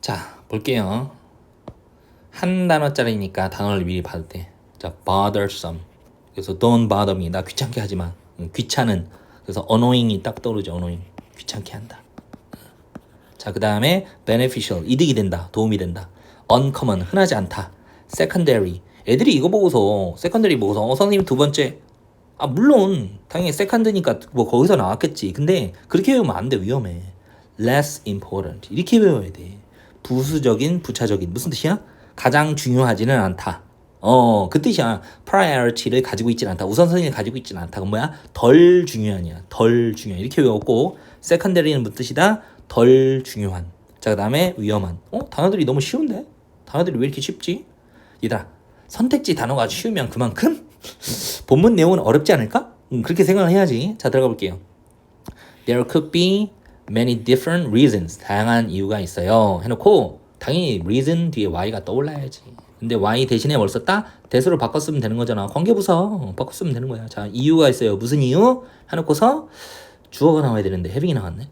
자, 볼게요. 한 단어짜리니까 단어를 미리 받을 때. 자, bothersome. 그래서 don't bother me. 나 귀찮게 하지 마. 응, 귀찮은. 그래서 annoying이 딱 떠오르죠. annoying. 귀찮게 한다. 자, 그 다음에 beneficial. 이득이 된다. 도움이 된다. uncommon. 흔하지 않다. secondary. 애들이 이거 보고서 secondary 보고서 어, 선생님 두 번째. 아, 물론 당연히 second니까 뭐 거기서 나왔겠지. 근데 그렇게 외우면 안 돼. 위험해. less important. 이렇게 외워야 돼. 부수적인, 부차적인. 무슨 뜻이야? 가장 중요하지는 않다. 어, 그 뜻이야. priority를 가지고 있지는 않다. 우선순위를 가지고 있지는 않다. 그건 뭐야? 덜 중요한이야. 덜 중요한. 이렇게 외웠고, secondary는 무슨 뜻이다? 덜 중요한. 자, 그 다음에 위험한. 어? 단어들이 너무 쉬운데? 단어들이 왜 이렇게 쉽지? 얘들아, 선택지 단어가 쉬우면 그만큼 본문 내용은 어렵지 않을까? 음, 그렇게 생각을 해야지. 자, 들어가 볼게요. There could be many different reasons. 다양한 이유가 있어요. 해놓고 당연히 reason 뒤에 y가 떠올라야지. 근데 y 대신에 뭘 썼다? 대수로 바꿨으면 되는 거잖아. 관계부사 바꿨으면 되는 거야. 자, 이유가 있어요. 무슨 이유? 해놓고서 주어가 나와야 되는데 having이 나왔네.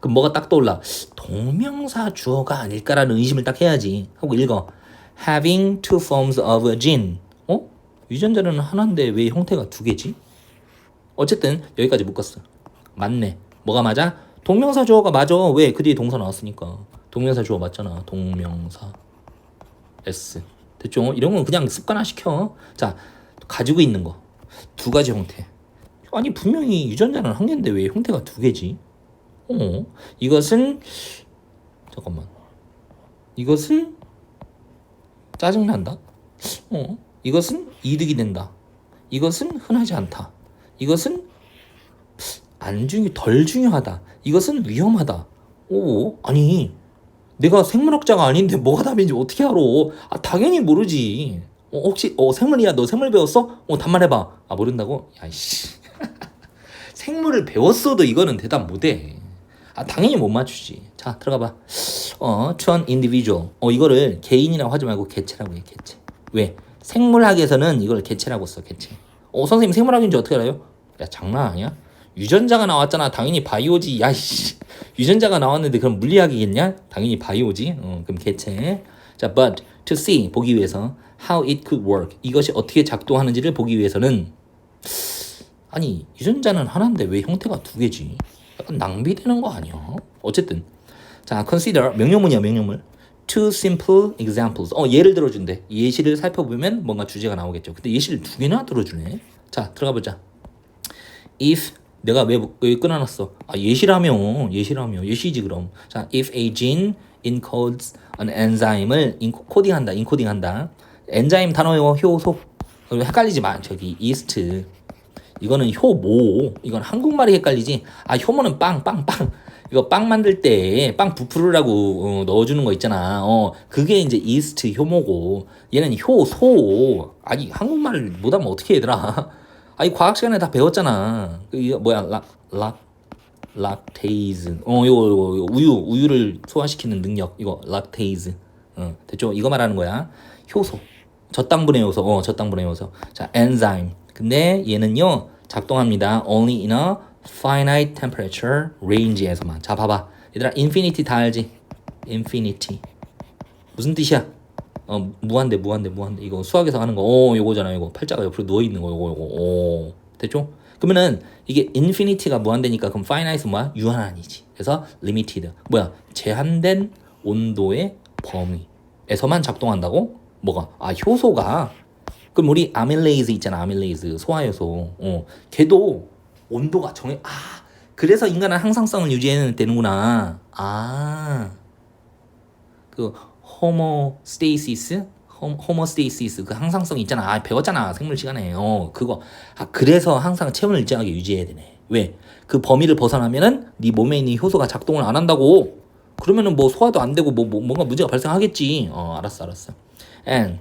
그럼 뭐가 딱 떠올라? 동명사 주어가 아닐까라는 의심을 딱 해야지. 하고 읽어. Having two forms of a gene. 어? 유전자는 하나인데 왜 형태가 두 개지? 어쨌든 여기까지 묶었어. 맞네. 뭐가 맞아? 동명사 주어가 맞아. 왜? 그 뒤에 동사 나왔으니까. 동명사 주어 맞잖아. 동명사 S. 됐죠? 이런 건 그냥 습관화 시켜. 자, 가지고 있는 거. 두 가지 형태. 아니, 분명히 유전자는 한 개인데 왜 형태가 두 개지? 어, 이것은, 잠깐만. 이것은 짜증난다? 어, 이것은 이득이 된다. 이것은 흔하지 않다. 이것은 안 중요, 덜 중요하다. 이것은 위험하다. 오, 아니, 내가 생물학자가 아닌데 뭐가 답인지 어떻게 알아? 아, 당연히 모르지. 어, 혹시, 어, 생물이야? 너 생물 배웠어? 어, 답말해봐. 아, 모른다고? 야, 씨. 생물을 배웠어도 이거는 대답 못해. 아, 당연히 못 맞추지. 자, 들어가 봐. 어, an individual. 어, 이거를 개인이라고 하지 말고 개체라고 해, 개체. 왜? 생물학에서는 이걸 개체라고 써, 개체. 어, 선생님 생물학인지 어떻게 알아요? 야, 장난 아니야? 유전자가 나왔잖아. 당연히 바이오지. 야, 씨. 유전자가 나왔는데 그럼 물리학이겠냐? 당연히 바이오지. 어, 그럼 개체. 자, but to see 보기 위해서 how it could work. 이것이 어떻게 작동하는지를 보기 위해서는 아니, 유전자는 하나인데 왜 형태가 두 개지? 약간 낭비되는 거 아니야? 어쨌든 자, consider 명령문이야, 명령문. Two simple examples. 어, 예를 들어준대. 예시를 살펴보면 뭔가 주제가 나오겠죠. 근데 예시를 두 개나 들어주네. 자, 들어가 보자. If 내가 왜, 왜 끊어놨어? 아, 예시라며, 예시라며, 예시지 그럼. 자, if a gene encodes an enzyme을 코딩한다, 인코딩한다. 엔자임 단어요, 효소. 헷갈리지 마. 저기 이스트. 이거는 효모. 이건 한국말이 헷갈리지. 아, 효모는 빵, 빵, 빵. 이거 빵 만들 때 빵 부풀으라고 어, 넣어주는 거 있잖아. 어, 그게 이제 이스트 효모고 얘는 효소. 아니 한국말 못하면 어떻게 얘들아? 아니 과학 시간에 다 배웠잖아. 그 이거 뭐야 락락 락테이즈. 어 이거, 이거 우유 우유를 소화시키는 능력 이거 락테이즈. 어 됐죠? 이거 말하는 거야. 효소. 저당분의 요소. 어 저당분의 요소. 자 엔자임. 근데 얘는요 작동합니다. Only in a finite temperature range에서만. 자 봐봐. 얘들아 infinity 다 알지? infinity 무슨 뜻이야? 어 무한대 무한대 무한대 이거 수학에서 하는 거. 어 요거잖아 이거 팔자가 옆으로 누워 있는 거 요거 요거. 오 됐죠? 그러면은 이게 infinity가 무한대니까 그럼 finite은 뭐야? 유한이지. 그래서 limited 뭐야? 제한된 온도의 범위에서만 작동한다고? 뭐가? 아 효소가 그럼 우리 아밀레이즈 있잖아 아밀레이즈 소화효소 어 걔도 온도가 정해 아 그래서 인간은 항상성을 유지해야 되는구나 아 그 호모스테이시스 호모스테이시스 그 항상성 있잖아. 아 배웠잖아. 생물 시간에. 어 그거. 아 그래서 항상 체온을 일정하게 유지해야 되네. 왜? 그 범위를 벗어나면은 네 몸에 있는 효소가 작동을 안 한다고. 그러면은 뭐 소화도 안 되고 뭐, 뭐 뭔가 문제가 발생하겠지. 어 알았어 알았어. And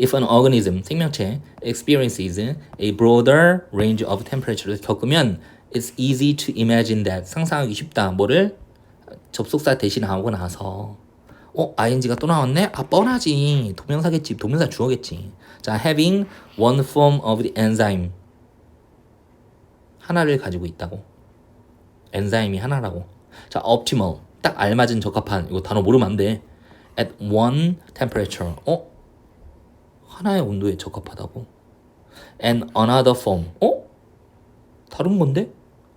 if an organism 생명체 experiences a broader range of temperature를 겪으면 it's easy to imagine that 상상하기 쉽다. 뭐를? 접속사 대신하고 나서 어 ing가 또 나왔네 아 뻔하지 동명사겠지 동명사 주어겠지 자 having one form of the enzyme 하나를 가지고 있다고 엔자임이 하나라고 자 optimal 딱 알맞은 적합한 이거 단어 모르면 안 돼. at one temperature. 어? 하나의 온도에 적합하다고. and another form. 어? 다른 건데?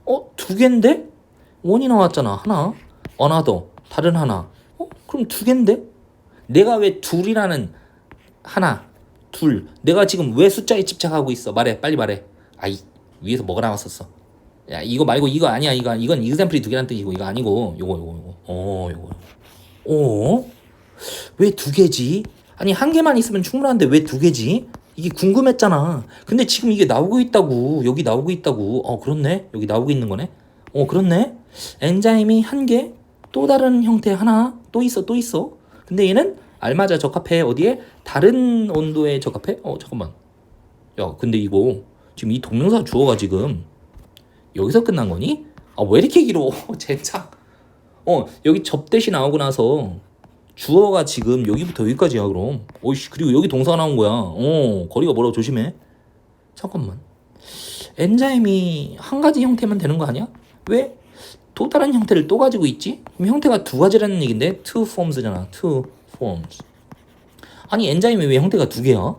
어? 두 개인데? 원이 나왔잖아. 하나. another. 다른 하나. 어? 그럼 두 개인데? 내가 왜 둘이라는 하나, 둘. 내가 지금 왜 숫자에 집착하고 있어? 말해. 빨리 말해. 아이, 위에서 뭐가 나왔었어? 야, 이거 말고 이거 아니야. 이거 이건 example이 두 개란 뜻이고 이거 아니고 요거 요거 요거. 어, 요거. 어? 왜 두 개지? 아니 한 개만 있으면 충분한데 왜 두 개지? 이게 궁금했잖아. 근데 지금 이게 나오고 있다고. 여기 나오고 있다고. 어, 그렇네. 여기 나오고 있는 거네. 어, 그렇네. 엔자임이 한 개, 또 다른 형태 하나, 또 있어, 또 있어. 근데 얘는 알맞아 적합해. 어디에? 다른 온도에 적합해? 어, 잠깐만. 야, 근데 이거 지금 이 동명사 주어가 지금 여기서 끝난 거니? 아, 왜 이렇게 길어? 젠장. 어, 여기 접대시 나오고 나서 주어가 지금 여기부터 여기까지야, 그럼. 오이씨, 그리고 여기 동사가 나온 거야. 어, 거리가 뭐라고 조심해. 잠깐만. 엔자임이 한 가지 형태만 되는 거 아니야? 왜? 또 다른 형태를 또 가지고 있지? 그럼 형태가 두 가지라는 얘긴데 two forms잖아. two forms. 아니 엔자임이 왜 형태가 두 개야?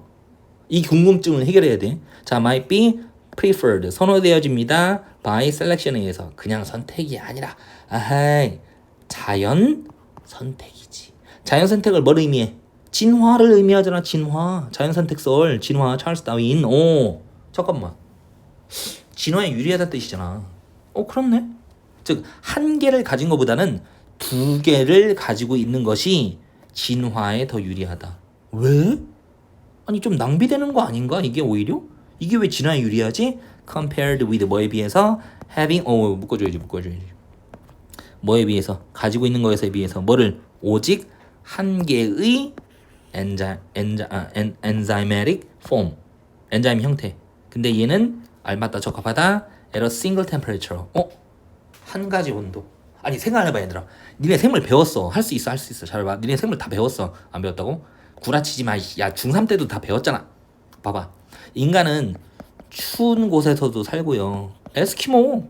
이 궁금증을 해결해야 돼. 자, might be preferred 선호되어집니다. by selection에 의해서 그냥 선택이 아니라 아하이 자연 선택이지. 자연 선택을 뭘 의미해? 진화를 의미하잖아. 진화. 자연 선택설 진화 찰스 다윈. 오 잠깐만. 진화에 유리하다 뜻이잖아. 어 그렇네. 즉 한 개를 가진 것보다는 두 개를 가지고 있는 것이 진화에 더 유리하다. 왜? 아니 좀 낭비되는 거 아닌가? 이게 오히려? 이게 왜 진화에 유리하지? compared with 뭐에 비해서 having 어 묶어줘야지 묶어줘야지. 뭐에 비해서 가지고 있는 것에 비해서 뭐를 오직 한 개의 엔자 엔자 아, 엔, enzymatic form 엔자임 형태. 근데 얘는 알맞다 적합하다 at a single temperature. 어? 한 가지 온도. 아니 생각해봐 얘들아. 니네 생물 배웠어. 할 수 있어 할 수 있어. 잘 봐. 니네 생물 다 배웠어. 안 배웠다고? 구라치지 마. 야 중3 때도 다 배웠잖아. 봐봐. 인간은 추운 곳에서도 살고요. 에스키모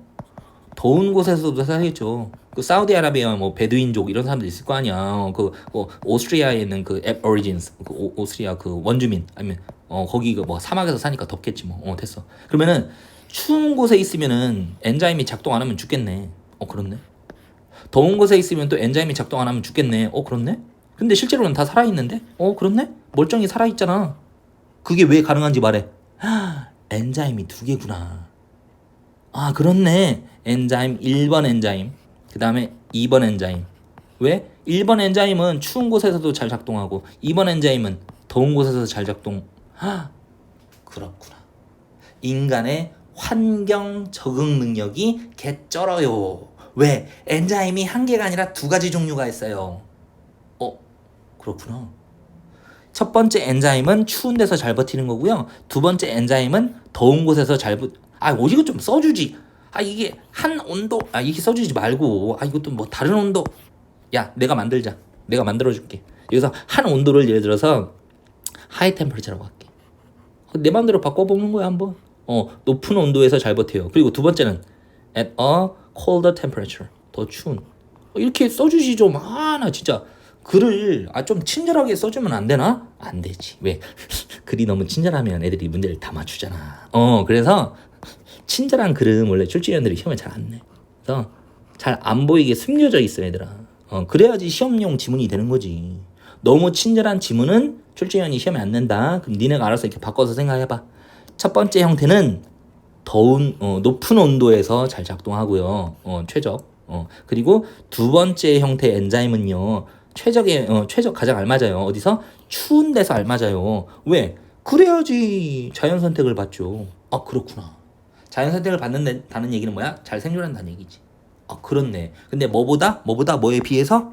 더운 곳에서도 살겠죠. 그 사우디아라비아 뭐 베두인족 이런 사람들 있을 거 아니야. 그 뭐, 오스트리아에 있는 그 에버리진스 그 오, 오스트리아 그 원주민 아니면 어 거기 그뭐 사막에서 사니까 덥겠지 뭐. 어 됐어. 그러면은 추운 곳에 있으면은 엔자임이 작동 안 하면 죽겠네. 어 그렇네. 더운 곳에 있으면 또 엔자임이 작동 안 하면 죽겠네. 어 그렇네. 근데 실제로는 다 살아 있는데? 어 그렇네. 멀쩡히 살아 있잖아. 그게 왜 가능한지 말해. 하, 엔자임이 두 개구나. 아, 그렇네. 엔자임 1번 엔자임. 그다음에 2번 엔자임. 왜? 1번 엔자임은 추운 곳에서도 잘 작동하고 2번 엔자임은 더운 곳에서 잘 작동. 하, 그렇구나. 인간의 환경 적응 능력이 개쩔어요. 왜? 엔자임이 한 개가 아니라 두 가지 종류가 있어요. 어, 그렇구나. 첫 번째 엔자임은 추운 데서 잘 버티는 거고요. 두 번째 엔자임은 더운 곳에서 잘 버. 아, 뭐 이거 좀 써주지. 아 이게 한 온도. 아 이게 써주지 말고. 아 이것도 뭐 다른 온도. 야, 내가 만들자. 내가 만들어줄게. 여기서 한 온도를 예를 들어서 하이 템퍼리처라고 할게. 어, 내 마음대로 바꿔보는 거야 한번. 어 높은 온도에서 잘 버텨요. 그리고 두 번째는 at a colder temperature 더 추운. 어, 이렇게 써주지 좀. 아 나 진짜 글을 아 좀 친절하게 써주면 안 되나? 안 되지. 왜? 글이 너무 친절하면 애들이 문제를 다 맞추잖아. 어 그래서 친절한 글은 원래 출제위원들이 시험에 잘 안 내. 그래서 잘 안 보이게 숨겨져 있어 얘들아. 어 그래야지 시험용 지문이 되는 거지. 너무 친절한 지문은 출제위원이 시험에 안 낸다. 그럼 니네가 알아서 이렇게 바꿔서 생각해봐. 첫 번째 형태는 더운 어, 높은 온도에서 잘 작동하고요. 어, 최적. 어, 그리고 두 번째 형태 엔자임은요. 최적에 어, 최적 가장 알맞아요. 어디서 추운 데서 알맞아요. 왜? 그래야지 자연 선택을 받죠. 아 그렇구나. 자연 선택을 받는다는 얘기는 뭐야? 잘 생존한다는 얘기지. 아 그렇네. 근데 뭐보다 뭐보다 뭐에 비해서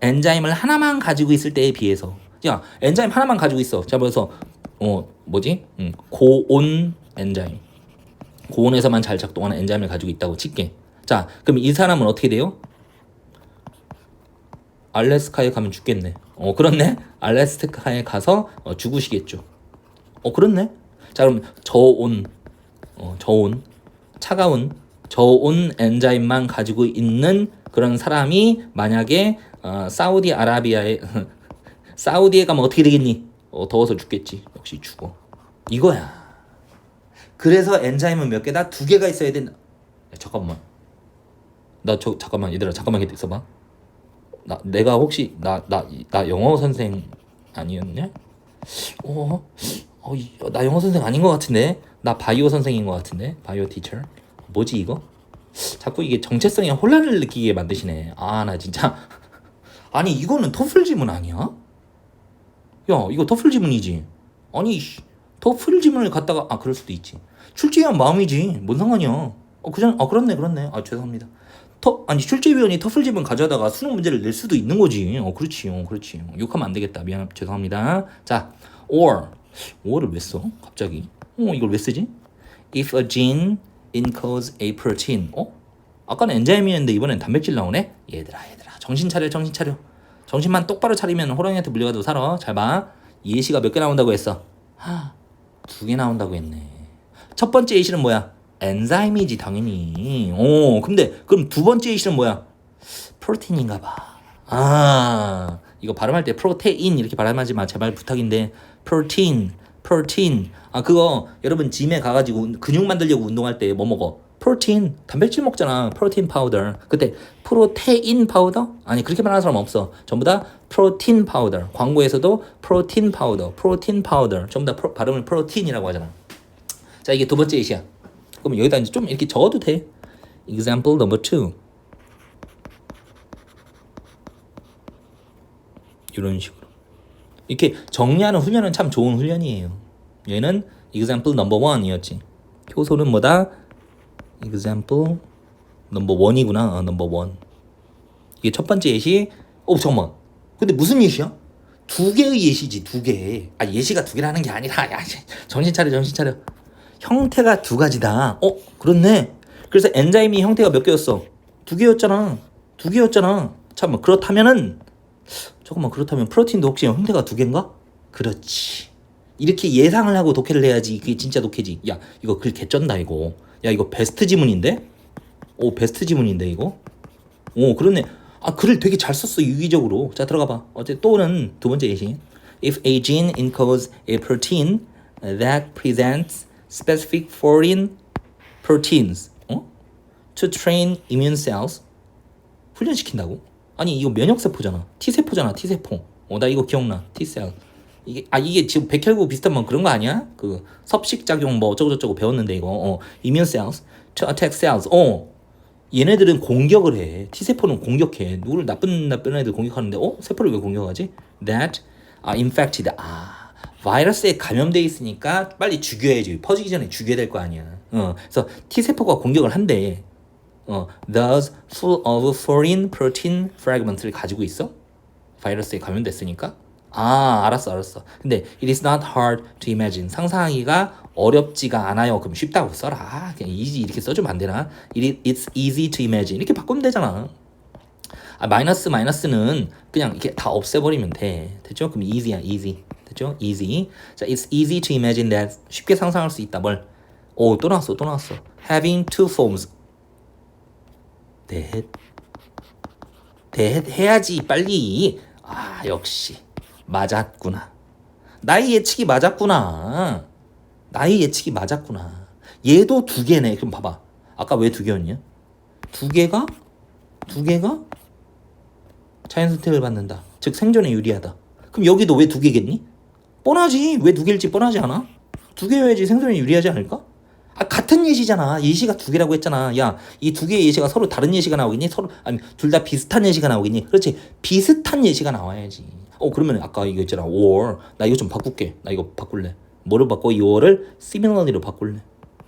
엔자임을 하나만 가지고 있을 때에 비해서 야 엔자임 하나만 가지고 있어. 자 그래서 어 뭐지? 음, 고온 엔자임. 고온에서만 잘 작동하는 엔자임을 가지고 있다고 칠게. 자, 그럼 이 사람은 어떻게 돼요? 알래스카에 가면 죽겠네. 어, 그렇네. 알래스카에 가서 어, 죽으시겠죠. 어, 그렇네. 자, 그럼 저온, 어, 저온, 차가운 저온 엔자임만 가지고 있는 그런 사람이 만약에 어, 사우디아라비아에 사우디에 가면 어떻게 되겠니? 어, 더워서 죽겠지. 역시 죽어. 이거야. 그래서 엔자임은 몇 개다? 두 개가 있어야 된다. 야, 잠깐만. 나 저 잠깐만 얘들아 잠깐만 있어 봐. 나 내가 혹시 나 나 나 영어 선생 아니었냐? 어, 어, 이- 어, 나 영어 선생 아닌 것 같은데. 나 바이오 선생인 것 같은데. 바이오 티처. 뭐지 이거? 자꾸 이게 정체성에 혼란을 느끼게 만드시네. 아 나 진짜. 아니 이거는 토플 지문 아니야? 야 이거 토플 지문이지. 아니 씨, 토플 지문을 갖다가 아 그럴 수도 있지. 출제위원 마음이지. 뭔 상관이야. 어 그냥 아 그렇네 그렇네. 아 죄송합니다. 터 아니 출제위원이 토플 지문 가져다가 수능 문제를 낼 수도 있는 거지. 어 그렇지. 어 그렇지. 어, 욕하면 안 되겠다. 미안 죄송합니다. 자 or or를 왜 써? 갑자기. 어 이걸 왜 쓰지? If a gene encodes a protein. 어? 아까는 엔자임이었는데 이번엔 단백질 나오네. 얘들아 얘들아 정신 차려 정신 차려. 정신만 똑바로 차리면 호랑이한테 물려가도 살아. 잘 봐. 예시가 몇 개 나온다고 했어? 두 개 나온다고 했네. 첫 번째 예시는 뭐야? 엔자임이지 당연히. 오, 근데 그럼 두 번째 예시는 뭐야? 프로틴인가 봐. 아, 이거 발음할 때 프로테인 이렇게 발음하지 마. 제발 부탁인데. 프로틴, 프로틴. 아, 그거 여러분 짐에 가가지고 근육 만들려고 운동할 때 뭐 먹어? 프로틴, 단백질 먹잖아. 프로틴 파우더. 그때 프로테인 파우더? 아니, 그렇게 말하는 사람 없어. 전부 다 프로틴 파우더. 광고에서도 프로틴 파우더, 프로틴 파우더. 전부 다 프로- 발음을 프로틴이라고 하잖아. 자, 이게 두 번째 예시야. 그럼 여기다 이제 좀 이렇게 적어도 돼. Example number two. 이런 식으로. 이렇게 정리하는 훈련은 참 좋은 훈련이에요. 얘는 example number one이었지. 효소는 뭐다? Example number one이구나. 아, number one. 이게 첫 번째 예시. 어, 잠깐만. 근데 무슨 예시야? 두 개의 예시지, 두 개. 아, 예시가 두 개라는 게 아니라, 야, 씨, 정신 차려, 정신 차려. 형태가 두 가지다. 어, 그렇네. 그래서 엔자임이 형태가 몇 개였어? 두 개였잖아. 두 개였잖아. 잠깐만, 그렇다면은, 잠깐만, 그렇다면 프로틴도 혹시 형태가 두 개인가? 그렇지. 이렇게 예상을 하고 독해를 해야지. 그게 진짜 독해지. 야, 이거 글 개쩐다, 이거. 야, 이거 베스트 지문인데? 오, 베스트 지문인데, 이거? 오, 그렇네. 아, 글을 되게 잘 썼어, 유기적으로. 자, 들어가 봐. 어째 또는 두 번째 예시. If a gene encodes a protein that presents specific foreign proteins 어? to train immune cells 훈련시킨다고? 아니 이거 면역세포잖아 T세포잖아 T세포 어나 이거 기억나 T셀 이게 아 이게 지금 백혈구 비슷한 뭐 그런 거 아니야? 그 섭식 작용 뭐 어쩌고 저쩌고 배웠는데 이거 어 immune cells to attack cells 어 얘네들은 공격을 해 T세포는 공격해 누구를 나쁜 나쁜 애들 공격하는데 어? 세포를 왜 공격하지? that are infected 아 바이러스에 감염돼 있으니까 빨리 죽여야지 퍼지기 전에 죽여야 될 거 아니야 어 그래서 T세포가 공격을 한대 어, thus full of foreign protein fragments를 가지고 있어? 바이러스에 감염됐으니까? 아, 알았어, 알았어. 근데 it is not hard to imagine. 상상하기가 어렵지가 않아요. 그럼 쉽다고 써라. 아, 그냥 easy 이렇게 써주면 안 되나? It, it's easy to imagine. 이렇게 바꾸면 되잖아. 아, 마이너스 마이너스는 그냥 이렇게 다 없애버리면 돼. 됐죠? 그럼 easy야, easy. 됐죠? easy. 자, it's easy to imagine that. 쉽게 상상할 수 있다. 뭘? 오, 또 나왔어, 또 나왔어. Having two forms. 넷. 넷 해야지 빨리. 아 역시 맞았구나. 나이 예측이 맞았구나. 나이 예측이 맞았구나. 얘도 두 개네. 그럼 봐봐. 아까 왜 두 개였냐? 두 개가 두 개가 자연 선택을 받는다. 즉 생존에 유리하다. 그럼 여기도 왜 두 개겠니? 뻔하지. 왜 두 개일지 뻔하지 않아? 두 개여야지 생존에 유리하지 않을까? 아 같은 예시잖아. 예시가 두 개라고 했잖아. 야, 이 두 개의 예시가 서로 다른 예시가 나오겠니? 서로 아니 둘 다 비슷한 예시가 나오겠니? 그렇지. 비슷한 예시가 나와야지. 어 그러면 아까 이거 있잖아. or 나 이거 좀 바꿀게. 나 이거 바꿀래. 뭐로 바꿔? 이 or를 similarly로 바꿀래.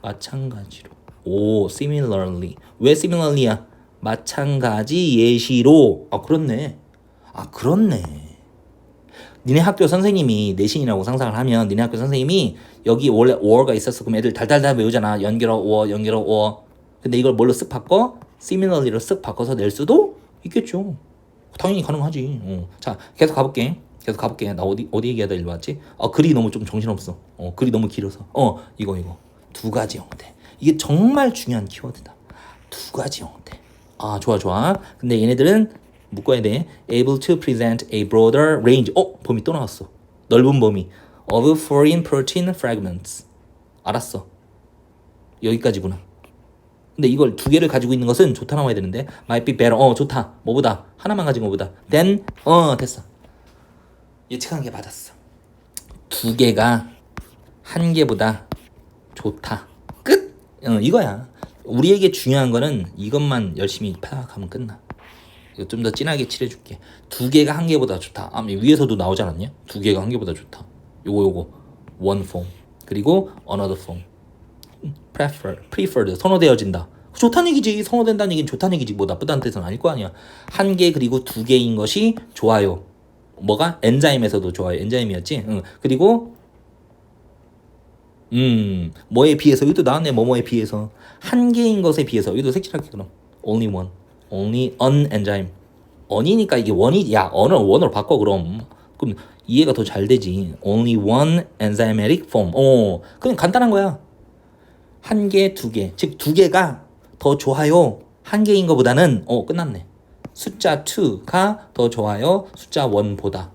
마찬가지로. 오, similarly. 왜 similarly야? 마찬가지 예시로. 아 그렇네. 아 그렇네. 니네 학교 선생님이 내신이라고 상상을 하면 니네 학교 선생님이 여기 원래 or가 있었어 그럼 애들 달달달 외우잖아 연결어 or 연결어 or 근데 이걸 뭘로 쓱 바꿔? similarly로 쓱 바꿔서 낼 수도 있겠죠 당연히 가능하지 어. 자 계속 가볼게 계속 가볼게 나 어디 어디 얘기하다 일로 왔지? 아 글이 너무 좀 정신없어 어 글이 너무 길어서 어 이거 이거 두 가지 형태 이게 정말 중요한 키워드다 두 가지 형태 아 좋아 좋아. 근데 얘네들은 묶어야 돼. able to present a broader range. 어 범위 또 나왔어. 넓은 범위 of foreign protein fragments. 알았어. 여기까지구나. 근데 이걸 두 개를 가지고 있는 것은 좋다 나와야 되는데 might be better. 어 좋다. 뭐보다 하나만 가진 것보다. then 어 됐어. 예측한 게 맞았어. 두 개가 한 개보다 좋다. 끝. 어, 이거야. 우리에게 중요한 거는 이것만 열심히 파악하면 끝나. 이거 좀 더 진하게 칠해줄게. 두 개가 한 개보다 좋다. 아, 위에서도 나오지 않았냐? 두 개가 한 개보다 좋다. 요거 요거 one form 그리고 another form. Prefer, preferred 선호되어진다. 좋다는 얘기지. 선호된다는 얘기는 좋다는 얘기지. 뭐 나쁘다는 뜻은 아닐 거 아니야. 한 개 그리고 두 개인 것이 좋아요. 뭐가 엔자임에서도 좋아요. 엔자임이었지. 응. 그리고 음 뭐에 비해서 여기도 나왔네. 뭐뭐에 비해서 한 개인 것에 비해서 여기도 색칠할게 그럼. only one, only an enzyme. on이니까 이게 원이 야 언을 원으로 바꿔 그럼. 그럼 이해가 더 잘 되지. only one enzymatic form. 어 그냥 간단한 거야. 한 개, 두 개. 즉, 두 개가 더 좋아요. 한 개인 것보다는, 어, 끝났네. 숫자 2가 더 좋아요. 숫자 1보다.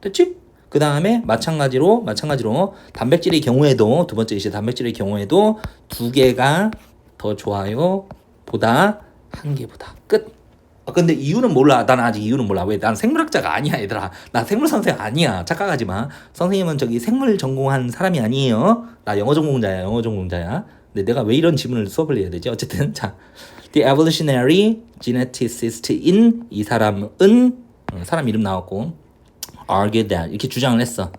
됐지? 그 다음에 마찬가지로, 마찬가지로, 단백질의 경우에도, 두 번째 이제 단백질의 경우에도 두 개가 더 좋아요. 보다 한 개보다. 끝. 아, 근데 이유는 몰라. 난 아직 이유는 몰라. 왜? 난 생물학자가 아니야, 얘들아. 나 생물 선생 아니야. 착각하지 마. 선생님은 저기 생물 전공한 사람이 아니에요. 나 영어 전공자야, 영어 전공자야. 근데 내가 왜 이런 질문을 수업을 해야 되지? 어쨌든 자, the evolutionary geneticist인 이 사람은 어, 사람 이름 나왔고 argued that 이렇게 주장을 했어.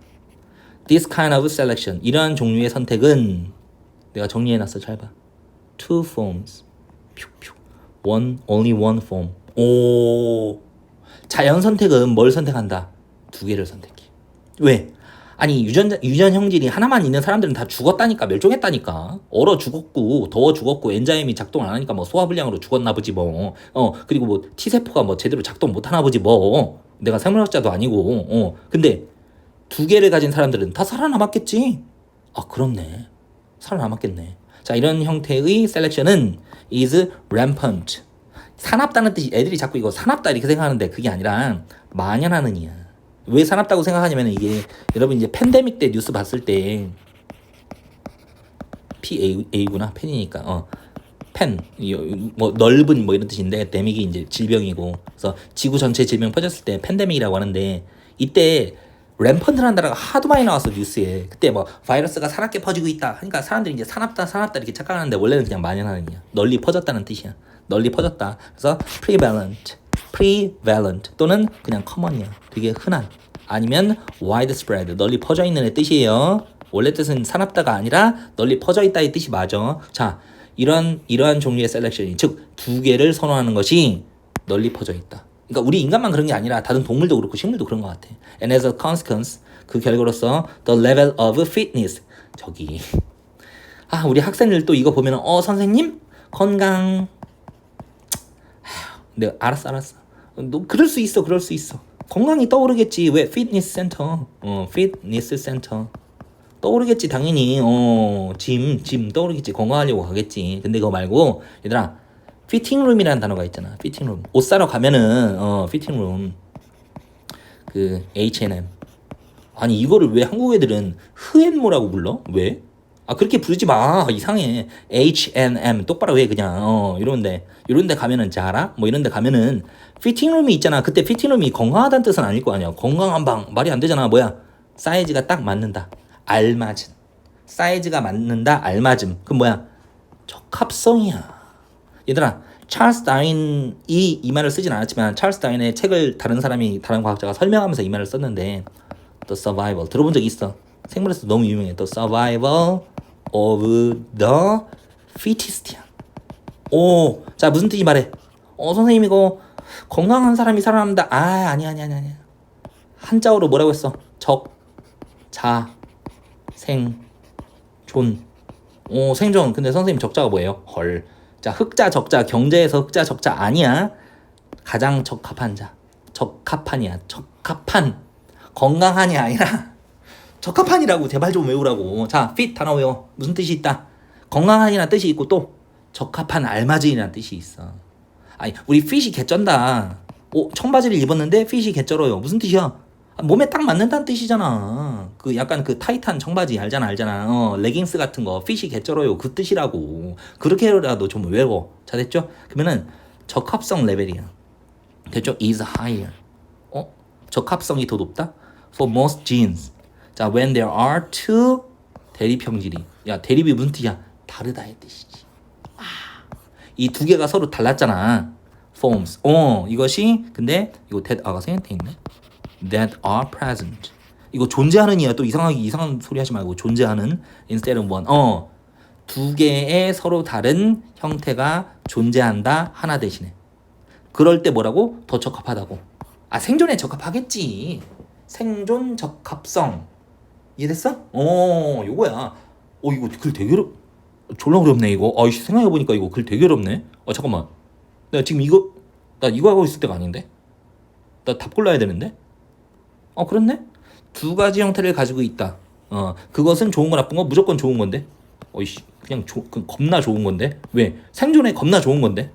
This kind of selection 이러한 종류의 선택은 내가 정리해놨어. 잘 봐. Two forms. One only one form. 오. 자연 선택은 뭘 선택한다? 두 개를 선택해. 왜? 아니 유전 유전 형질이 하나만 있는 사람들은 다 죽었다니까 멸종했다니까 얼어 죽었고 더워 죽었고 엔자임이 작동 안 하니까 뭐 소화불량으로 죽었나 보지 뭐어 그리고 뭐 T 세포가 뭐 제대로 작동 못 하나 보지 뭐 내가 생물학자도 아니고 어 근데 두 개를 가진 사람들은 다 살아남았겠지 아 그렇네 살아남았겠네 자 이런 형태의 셀렉션은 is rampant 사납다는 뜻이 애들이 자꾸 이거 사납다 이렇게 생각하는데 그게 아니라 만연하는 이야. 왜 사납다고 생각하냐면 이게 여러분 이제 팬데믹 때 뉴스 봤을 때 PA구나 팬이니까. 어. 팬, 뭐 넓은 뭐 이런 뜻인데 데믹이 이제 질병이고. 그래서 지구 전체 질병 퍼졌을 때 팬데믹이라고 하는데 이때 램펀트라는 단어가 하도 많이 나왔어 뉴스에 그때 뭐 바이러스가 사납게 퍼지고 있다 그러니까 사람들이 이제 사납다 사납다 이렇게 착각하는데 원래는 그냥 만연하는 이야 널리 퍼졌다는 뜻이야 널리 퍼졌다 그래서 prevalent prevalent 또는 그냥 common이야. 되게 흔한. 아니면 widespread 널리 퍼져 있는 의 뜻이에요. 원래 뜻은 사납다가 아니라 널리 퍼져 있다의 뜻이 맞아. 자, 이런 이러한 종류의 셀렉션이 즉 두 개를 선호하는 것이 널리 퍼져 있다. 그러니까 우리 인간만 그런 게 아니라 다른 동물도 그렇고 식물도 그런 것 같아. And as a consequence 그 결과로서 the level of fitness 저기. 아 우리 학생들 또 이거 보면은 어 선생님? 건강. 내가 알았어 알았어. 너 그럴 수 있어 그럴 수 있어. 건강이 떠오르겠지 왜? 피트니스 센터 어 센터 떠오르겠지 당연히. 어짐짐 짐 떠오르겠지 건강하려고 가겠지. 근데 그거 말고 얘들아 피팅룸이라는 단어가 있잖아. 피팅룸 옷 사러 가면은 어 피팅룸 그 H&M. 아니 이거를 왜 한국 애들은 흐앤모라고 불러? 왜? 아 그렇게 부르지 마. 이상해. H&M. 똑바로 해 그냥. 어 이런데. 이런데 가면은 자라? 뭐 이런데 가면은 피팅룸이 있잖아. 그때 피팅룸이 건강하다는 뜻은 아닐 거 아니야. 건강한 방. 말이 안 되잖아. 뭐야? 사이즈가 딱 맞는다. 알맞은. 사이즈가 맞는다. 알맞음. 그럼 뭐야? 적합성이야 얘들아 찰스 다윈이 이 말을 쓰진 않았지만 찰스 다윈의 책을 다른 사람이 다른 과학자가 설명하면서 이 말을 썼는데 The Survival 들어본 적 있어 생물에서 너무 유명해 The Survival of the Fittest야 오, 자 무슨 뜻이 말해? 어 선생님 이거 건강한 사람이 살아남는다. 아 아니 아니 아니 아니. 한자어로 뭐라고 했어? 적, 자, 생, 존. 오 생존. 근데 선생님 적자가 뭐예요? 헐. 자 흑자 적자 경제에서 흑자 적자 아니야. 가장 적합한 자. 적합한이야. 적합한. 건강한이 아니라 적합한이라고 제발 좀 외우라고. 자, fit 단어 외워. 무슨 뜻이 있다? 건강한이라는 뜻이 있고 또 적합한 알맞은이라는 뜻이 있어. 아니 우리 핏이 개쩐다. 오 청바지를 입었는데 핏이 개쩔어요. 무슨 뜻이야? 아, 몸에 딱 맞는다는 뜻이잖아. 그 약간 그 타이트한 청바지 알잖아, 알잖아. 어, 레깅스 같은 거 핏이 개쩔어요. 그 뜻이라고. 그렇게라도 좀 외워. 자 됐죠? 그러면은 적합성 레벨이야. 됐죠? is higher. 어? 적합성이 더 높다? For most genes. 자, when there are two 대립 형질이. 야, 대립이 무슨 뜻이야? 다르다의 뜻이지. 이두 개가 서로 달랐잖아. forms. 어, 이것이 근데 이거 that are가 생략돼 있네. That are present. 이거 존재하는 이야 또 이상하게 이상한 소리 하지 말고 존재하는 instead of one. 어. 두 개의 서로 다른 형태가 존재한다 하나 대신에. 그럴 때 뭐라고? 더 적합하다고. 아 생존에 적합하겠지. 생존 적합성. 이해됐어? 어, 요거야. 어, 이거 글 되게 어렵. 졸라 어렵네 이거. 아이씨 생각해 보니까 이거 글 되게 어렵네. 어 잠깐만. 내가 지금 이거 나 이거 하고 있을 때가 아닌데. 나 답 골라야 되는데. 어 그렇네. 두 가지 형태를 가지고 있다. 어 그것은 좋은 거 나쁜 거 무조건 좋은 건데. 어이씨 그냥 조, 그 겁나 좋은 건데. 왜? 생존에 겁나 좋은 건데.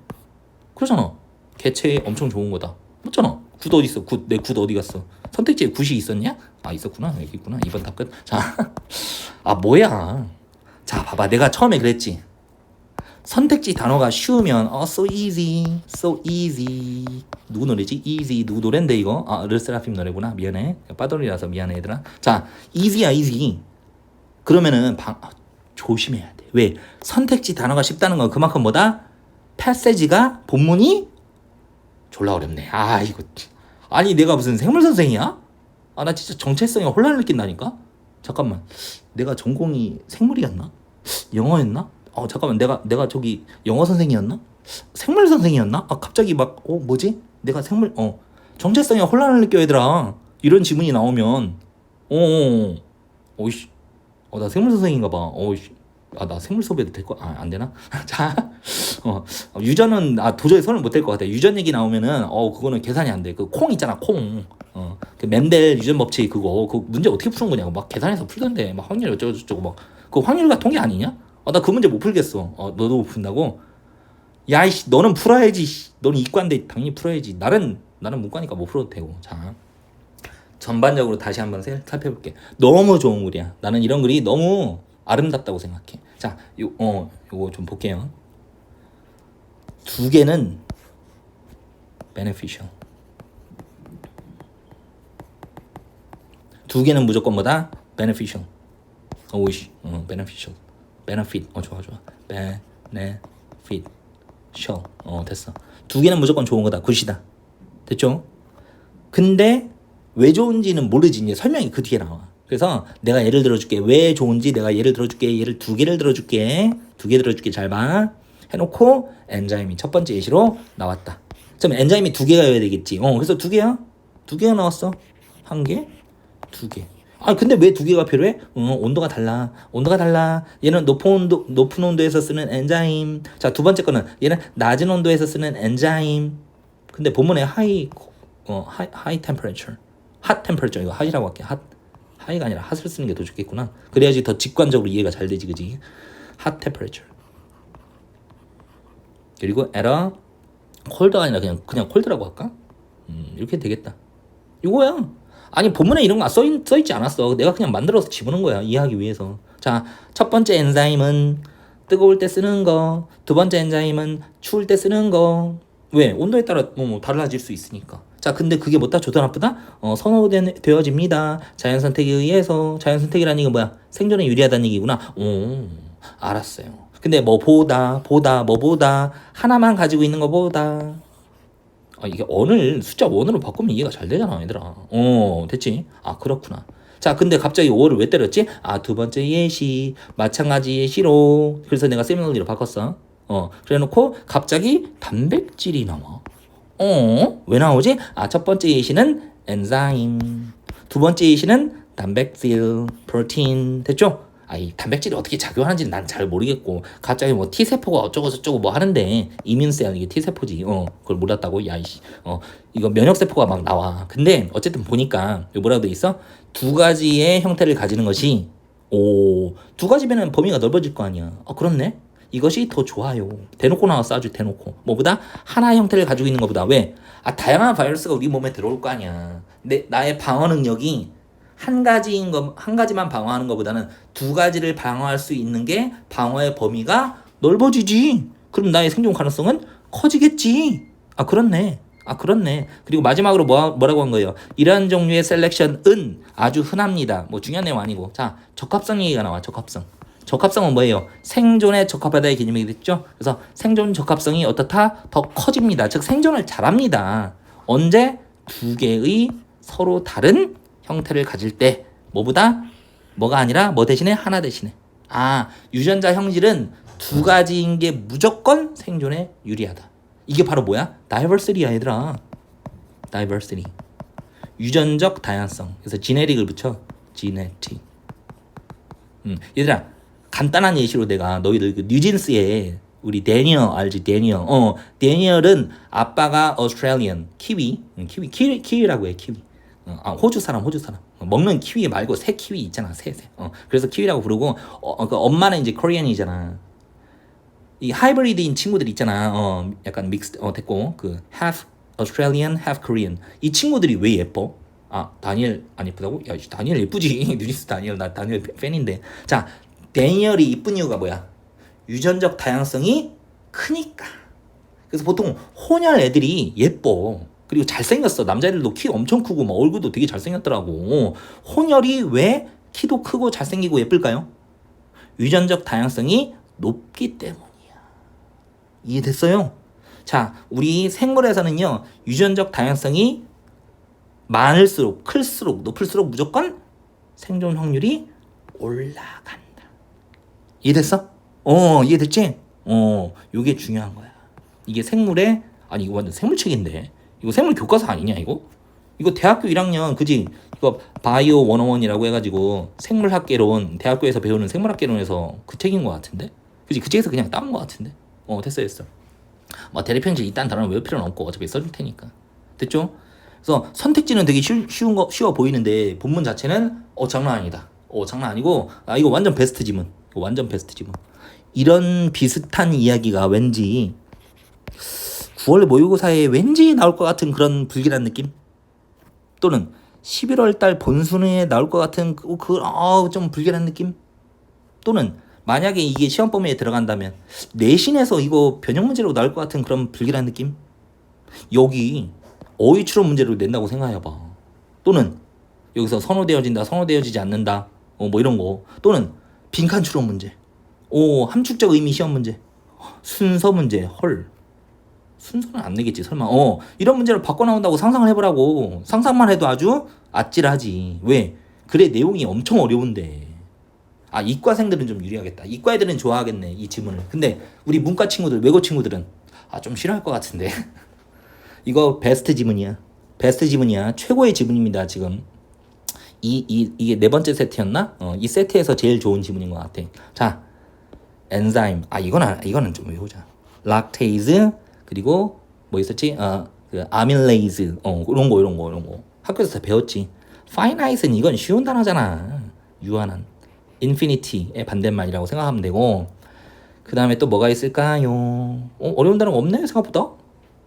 그러잖아. 개체에 엄청 좋은 거다. 맞잖아. 굿 어디 있어? 굿. 내 굿 어디 갔어? 선택지에 굿이 있었냐? 아 있었구나. 여기 있구나. 이번 답 끝. 자, 아 뭐야? 자, 봐봐. 내가 처음에 그랬지. 선택지 단어가 쉬우면 어 so easy, so easy. 누구 노래지? easy 누구 노래인데 이거? 아 르세라핌 노래구나. 미안해. 빠돌이라서 미안해 얘들아. 자, easy야 easy. 그러면은 방, 아, 조심해야 돼. 왜? 선택지 단어가 쉽다는 건 그만큼 뭐다? 패세지가 본문이 졸라 어렵네. 아 이거 아니 내가 무슨 생물 선생이야? 아 나 진짜 정체성에 혼란을 느낀다니까. 잠깐만, 내가 전공이 생물이었나? 영어였나? 어 잠깐만 내가 내가 저기 영어 선생이었나? 생물 선생이었나? 아 갑자기 막 어 뭐지? 내가 생물 어 정체성에 혼란을 느껴 얘들아. 이런 지문이 나오면 어, 어 어이씨 어나 생물 선생인가 봐. 어이씨 아 나 생물 수업해도 될 거? 아 안 되나? 자, 어 유전은 아 도저히 손을 못 댈 것 같아. 유전 얘기 나오면은 어 그거는 계산이 안 돼. 그 콩 있잖아 콩. 어그 멘델 유전 법칙 그거 그 문제 어떻게 푸는 거냐고 막 계산해서 풀던데 막 확률 어쩌고 저쩌고 막 그 확률과 통계 아니냐? 아나그 문제 못 풀겠어. 어 너도 못 푼다고? 야 이씨 너는 풀어야지. 씨. 너는 이과인데 당연히 풀어야지. 나는 나는 문과니까 못 풀어도 되고. 자. 전반적으로 다시 한번 세- 살펴볼게. 너무 좋은 글이야. 나는 이런 글이 너무 아름답다고 생각해. 자, 요, 어, 요거 좀 볼게요. 두 개는 beneficial. 두 개는 무조건 뭐다? beneficial. 오이씨, 어, beneficial. Benefit. 어, 좋아, 좋아. benefit. show. 어, 됐어. 두 개는 무조건 좋은 거다. 굿이다. 됐죠? 근데 왜 좋은지는 모르지 이제 설명이 그 뒤에 나와. 그래서 내가 예를 들어줄게. 왜 좋은지 내가 예를 들어줄게. 예를 두 개를 들어줄게. 두 개 들어줄게. 잘 봐. 해놓고 엔자임이 첫 번째 예시로 나왔다. 그럼 엔자임이 두 개가 여야 되겠지. 어, 그래서 두 개야. 두 개가 나왔어. 한 개, 두 개. 아 근데 왜 두 개가 필요해? 어, 온도가 달라. 온도가 달라. 얘는 높은 온도 높은 온도에서 쓰는 엔자임. 자 두 번째 거는 얘는 낮은 온도에서 쓰는 엔자임. 근데 본문에 하이 어 하이 하이 템퍼레처 핫 템퍼레처 이거 핫이라고 할게 핫 하이가 아니라 핫을 쓰는 게 더 좋겠구나 그래야지 더 직관적으로 이해가 잘 되지 그지 핫 템퍼레처 그리고 에러 콜드가 아니라 그냥 그냥 콜드라고 할까 음 이렇게 되겠다 이거야 아니 본문에 이런 거 써, 있지 않았어 내가 그냥 만들어서 집어넣은 거야 이해하기 위해서 자 첫 번째 엔자임은 뜨거울 때 쓰는 거 두 번째 엔자임은 추울 때 쓰는 거 왜? 온도에 따라 뭐, 뭐 달라질 수 있으니까. 자, 근데 그게 뭐다? 좋다 나쁘다? 어, 선호되어집니다. 자연 선택에 의해서 자연 선택이라는 얘기가 뭐야? 생존에 유리하다는 얘기구나. 오, 알았어요. 근데 뭐 보다, 보다, 뭐 보다 하나만 가지고 있는 거보다 아, 이게 원을 숫자 원으로 바꾸면 이해가 잘 되잖아, 얘들아. 어, 됐지? 아, 그렇구나. 자, 근데 갑자기 5를 왜 때렸지? 아, 두 번째 예시, 마찬가지 예시로. 그래서 내가 세미널리로 바꿨어. 어, 그래 놓고 갑자기 단백질이 나와. 어, 왜 나오지? 아, 첫 번째 예시는 엔자임. 두 번째 예시는 단백질, 프로틴. 됐죠? 아, 이 단백질이 어떻게 작용하는지는 난 잘 모르겠고, 갑자기 뭐 T세포가 어쩌고 저쩌고 뭐 하는데, 이민세야, 이게 T세포지. 어, 그걸 몰랐다고? 야, 이씨. 어, 이거 면역 세포가 막 나와. 근데, 어쨌든 보니까, 뭐라고 돼 있어? 두 가지의 형태를 가지는 것이, 오, 두 가지면은 범위가 넓어질 거 아니야. 아, 그렇네? 이것이 더 좋아요. 대놓고 나와서 아주 대놓고. 뭐보다 하나의 형태를 가지고 있는 것보다 왜? 아 다양한 바이러스가 우리 몸에 들어올 거 아니야. 근데 나의 방어 능력이 한 가지인 거, 한 가지만 방어하는 것보다는 두 가지를 방어할 수 있는 게 방어의 범위가 넓어지지. 그럼 나의 생존 가능성은 커지겠지. 아 그렇네. 아 그렇네. 그리고 마지막으로 뭐, 뭐라고 한 거예요? 이러한 종류의 셀렉션은 아주 흔합니다. 뭐 중요한 내용 아니고. 자 적합성 얘기가 나와. 적합성. 적합성은 뭐예요? 생존에 적합하다의 개념이 됐죠. 그래서 생존 적합성이 어떻다? 더 커집니다. 즉 생존을 잘합니다. 언제 두 개의 서로 다른 형태를 가질 때 뭐보다 뭐가 아니라 뭐 대신에 하나 대신에 아 유전자 형질은 두 가지인 게 무조건 생존에 유리하다. 이게 바로 뭐야? 다이버시티야 얘들아. 다이버시티. 유전적 다양성. 그래서 지네릭을 붙여. 지네틱. 음, 얘들아 간단한 예시로 내가 너희들 그 뉴진스에 우리 데니얼 알지 데니얼 어 데니얼은 아빠가 오스트레일리언 키위 응, 키위 키, 키위라고 해 키위 어, 아 호주 사람 호주 사람. 어, 먹는 키위 말고 새 키위 있잖아 새 새. 어 그래서 키위라고 부르고 어, 어, 그 엄마는 이제 코리안이잖아. 이 하이브리드인 친구들 있잖아. 어 약간 믹스 어 됐고 그 half Australian half Korean. 이 친구들이 왜 예뻐? 아 다니엘 안 예쁘다고? 야 다니엘 예쁘지. 뉴진스 다니엘 나 다니엘 팬인데. 자 데니얼이 이쁜 이유가 뭐야? 유전적 다양성이 크니까. 그래서 보통 혼혈 애들이 예뻐. 그리고 잘생겼어. 남자애들도 키 엄청 크고 막 얼굴도 되게 잘생겼더라고. 혼혈이 왜 키도 크고 잘생기고 예쁠까요? 유전적 다양성이 높기 때문이야. 이해됐어요? 자, 우리 생물에서는요, 유전적 다양성이 많을수록, 클수록, 높을수록 무조건 생존 확률이 올라간다. 이해됐어? 어, 이해됐지? 어, 요게 중요한 거야. 이게 생물의, 아니, 이거 완전 생물책인데. 이거 생물 교과서 아니냐, 이거? 이거 대학교 1학년, 그지? 이거 바이오 101이라고 해가지고 생물학개론, 대학교에서 배우는 생물학개론에서 그 책인 것 같은데? 그지? 그 책에서 그냥 따온 것 같은데? 어, 됐어, 됐어. 뭐 대리편지 이딴 단어는 외울 필요는 없고 어차피 써줄 테니까. 됐죠? 그래서 선택지는 되게 쉬, 쉬운 거, 쉬워 보이는데 본문 자체는 어, 장난 아니다. 어, 장난 아니고, 아, 이거 완전 베스트 지문. 이거 완전 베스트 지문. 이런 비슷한 이야기가 왠지 9월 모의고사에 왠지 나올 것 같은 그런 불길한 느낌? 또는 11월 달 본순에 나올 것 같은 그, 그, 어, 좀 불길한 느낌? 또는 만약에 이게 시험 범위에 들어간다면 내신에서 이거 변형 문제로 나올 것 같은 그런 불길한 느낌? 여기 어휘 추론 문제로 낸다고 생각해 봐. 또는 여기서 선호되어진다, 선호되어지지 않는다, 어, 뭐 이런 거. 또는 빈칸 추론 문제. 오, 함축적 의미 시험 문제. 순서 문제. 헐. 순서는 안 내겠지, 설마. 어, 이런 문제를 바꿔 나온다고 상상을 해보라고. 상상만 해도 아주 아찔하지. 왜? 그래, 내용이 엄청 어려운데. 아, 이과생들은 좀 유리하겠다. 이과 애들은 좋아하겠네, 이 지문을. 근데 우리 문과 친구들, 외고 친구들은 아, 좀 싫어할 것 같은데. 이거 베스트 지문이야. 베스트 지문이야. 최고의 지문입니다, 지금. 이, 이, 이게 네 번째 세트였나? 어, 이 세트에서 제일 좋은 지문인 것 같아. 자, 엔자임. 아, 이건, 아, 이거는 좀 외우자. 락테이즈, 그리고 뭐 있었지? 어, 그 아밀레이즈. 어, 이런 거, 이런 거, 이런 거. 학교에서 다 배웠지. 파이나이트는 이건 쉬운 단어잖아. 유한한. 인피니티의 반대말이라고 생각하면 되고, 그 다음에 또 뭐가 있을까요? 어, 어려운 단어가 없네, 생각보다?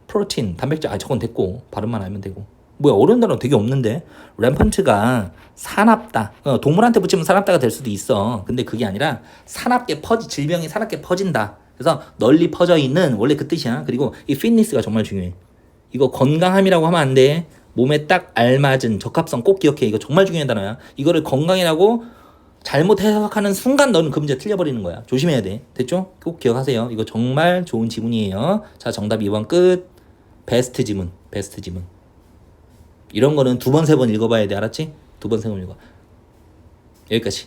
프로틴, 단백질, 아, 저건 됐고, 발음만 알면 되고. 뭐야, 어려운 단어 되게 없는데? 램펀트가 사납다. 어, 동물한테 붙이면 사납다가 될 수도 있어. 근데 그게 아니라 사납게 퍼지, 질병이 사납게 퍼진다. 그래서 널리 퍼져 있는, 원래 그 뜻이야. 그리고 이 피트니스가 정말 중요해. 이거 건강함이라고 하면 안 돼. 몸에 딱 알맞은 적합성 꼭 기억해. 이거 정말 중요한 단어야. 이거를 건강이라고 잘못 해석하는 순간 너는 그 문제 틀려버리는 거야. 조심해야 돼. 됐죠? 꼭 기억하세요. 이거 정말 좋은 지문이에요. 자, 정답 2번 끝. 베스트 지문. 베스트 지문. 이런 거는 두 번, 세 번 읽어봐야 돼. 알았지? 두 번, 세 번 읽어. 여기까지.